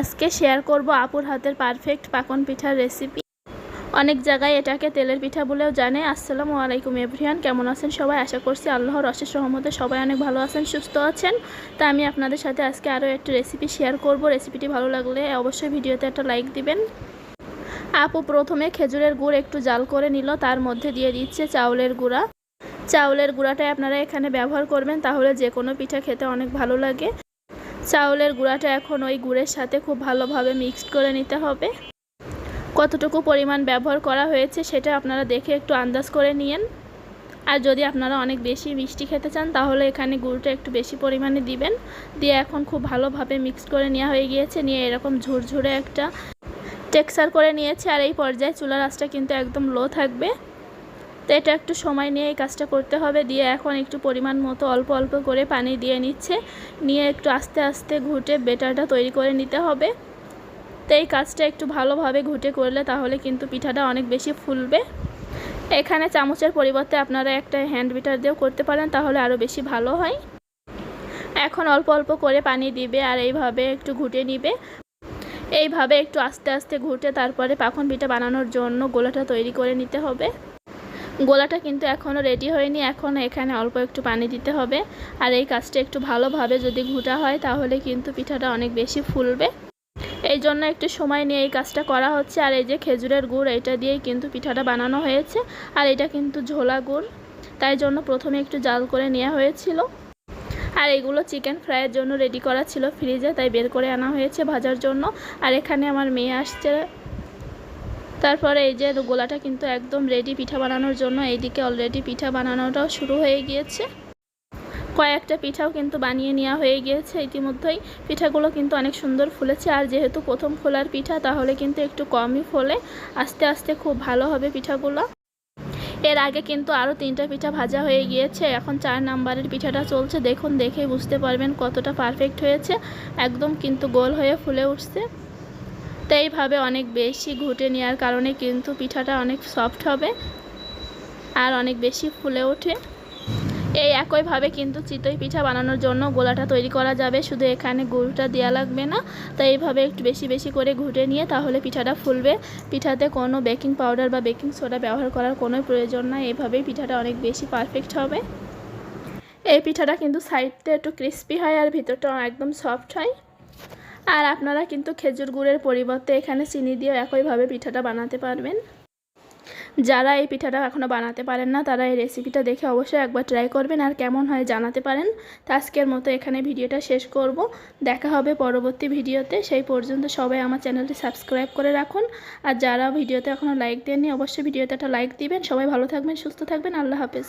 আজকে শেয়ার করব আপুর হাতের পারফেক্ট পাকন পিঠার রেসিপি অনেক জায়গায় এটাকে তেলের পিঠা বলেও জানে। আসসালামু আলাইকুম এভরিয়ান কেমন আছেন সবাই? আশা করছি আল্লাহর অশেষ রহমতে সবাই অনেক ভালো আছেন, সুস্থ আছেন। তা আমি আপনাদের সাথে আজকে আরও একটা রেসিপি শেয়ার করব। রেসিপিটি ভালো লাগলে অবশ্যই ভিডিওতে একটা লাইক দিবেন। আপু প্রথমে খেজুরের গুড় একটু জাল করে নিল, তার মধ্যে দিয়ে দিচ্ছে চাউলের গুঁড়া। চাউলের গুঁড়াটাই আপনারা এখানে ব্যবহার করবেন, তাহলে যে কোনো পিঠা খেতে অনেক ভালো লাগে। চাউলের গুঁড়াটা এখন ওই গুড়ের সাথে খুব ভালোভাবে মিক্সড করে নিতে হবে। কতটুকু পরিমাণ ব্যবহার করা হয়েছে সেটা আপনারা দেখে একটু আন্দাজ করে নিয়েন। আর যদি আপনারা অনেক বেশি মিষ্টি খেতে চান, তাহলে এখানে গুড়টা একটু বেশি পরিমাণে দিবেন। দিয়ে এখন খুব ভালোভাবে মিক্সড করে নেওয়া হয়ে গিয়েছে, নিয়ে এরকম ঝুরঝুরে একটা টেক্সচার করে নিয়েছে। আর এই পর্যায়ে চুলার আঁচটা কিন্তু একদম লো থাকবে। তো এটা একটু সময় নিয়ে এই কাজটা করতে হবে। দিয়ে এখন একটু পরিমাণ মতো অল্প অল্প করে পানি দিয়ে নিচ্ছে। নিয়ে একটু আস্তে আস্তে ঘুটে বেটারটা তৈরি করে নিতে হবে। তো এই কাজটা একটু ভালোভাবে ঘুটে করলে তাহলে কিন্তু পিঠাটা অনেক বেশি ফুলবে। এখানে চামচের পরিবর্তে আপনারা একটা হ্যান্ড বিটার দিয়েও করতে পারেন, তাহলে আরও বেশি ভালো হয়। এখন অল্প অল্প করে পানি দিবে আর এইভাবে একটু ঘুটে নিবে। এইভাবে একটু আস্তে আস্তে ঘুটে তারপরে পাখন পিঠা বানানোর জন্য গোলাটা তৈরি করে নিতে হবে। গোলাটা কিন্তু এখনও রেডি হয়নি। এখন এখানে অল্প একটু পানি দিতে হবে। আর এই কাজটা একটু ভালোভাবে যদি ঘুটা হয়, তাহলে কিন্তু পিঠাটা অনেক বেশি ফুলবে। এই জন্য একটু সময় নিয়ে এই কাজটা করা হচ্ছে। আর এই যে খেজুরের গুড়, এটা দিয়েই কিন্তু পিঠাটা বানানো হয়েছে। আর এটা কিন্তু ঝোলা গুড়। তাই জন্য প্রথমে একটু জাল করে নেওয়া হয়েছিল। আর এগুলো চিকেন ফ্রাইয়ের জন্য রেডি করা ছিল ফ্রিজে তাই বের করে আনা হয়েছে ভাজার জন্য। আর এখানে আমার মেয়ে আসছে তারপরে এই যে গোলাটা কিন্তু একদম রেডি পিঠা বানানোর জন্য, এইদিকে অলরেডি পিঠা বানানোটাও শুরু হয়ে গিয়েছে। কয়েকটা পিঠাও কিন্তু বানিয়ে নেওয়া হয়ে গিয়েছে, ইতিমধ্যেই পিঠাগুলো কিন্তু অনেক সুন্দর ফুলেছে। আর যেহেতু প্রথম ফোলার পিঠা, তাহলে কিন্তু একটু কমই ফোলে। আস্তে আস্তে খুব ভালো হবে পিঠাগুলো। এর আগে কিন্তু আরও তিনটা পিঠা ভাজা হয়ে গিয়েছে। এখন চার নাম্বারের পিঠাটা চলছে। দেখুন দেখে বুঝতে পারবেন কতটা পারফেক্ট হয়েছে। একদম কিন্তু গোল হয়ে ফুলে উঠছে। তো এইভাবে অনেক বেশি ঘুটে নেওয়ার কারণে কিন্তু পিঠাটা অনেক সফট হবে আর অনেক বেশি ফুলে ওঠে। এই একইভাবে কিন্তু চিতই পিঠা বানানোর জন্য গোলাটা তৈরি করা যাবে, শুধু এখানে গুড়টা দেওয়া লাগবে না। তো এইভাবে একটু বেশি বেশি করে ঘুটে নিয়ে তাহলে পিঠাটা ফুলবে। পিঠাতে কোনো বেকিং পাউডার বা বেকিং সোডা ব্যবহার করার কোনো প্রয়োজন নাই, এইভাবেই পিঠাটা অনেক বেশি পারফেক্ট হবে। এই পিঠাটা কিন্তু সাইডটা একটু ক্রিস্পি হয় আর ভিতরটা একদম সফট হয়। আর আপনারা কিন্তু খেজুর গুড়ের পরিবর্তে এখানে চিনি দিয়েও একইভাবে পিঠাটা বানাতে পারবেন। যারা এই পিঠাটা এখনও বানাতে পারেন না, তারা এই রেসিপিটা দেখে অবশ্যই একবার ট্রাই করবেন আর কেমন হয় জানাতে পারেন। তো আজকের মতো এখানে ভিডিওটা শেষ করব। দেখা হবে পরবর্তী ভিডিওতে। সেই পর্যন্ত সবাই আমার চ্যানেলটি সাবস্ক্রাইব করে রাখুন। আর যারা ভিডিওতে এখনও লাইক দেননি, অবশ্যই ভিডিওতে একটা লাইক দিবেন। সবাই ভালো থাকবেন, সুস্থ থাকবেন। আল্লাহ হাফেজ।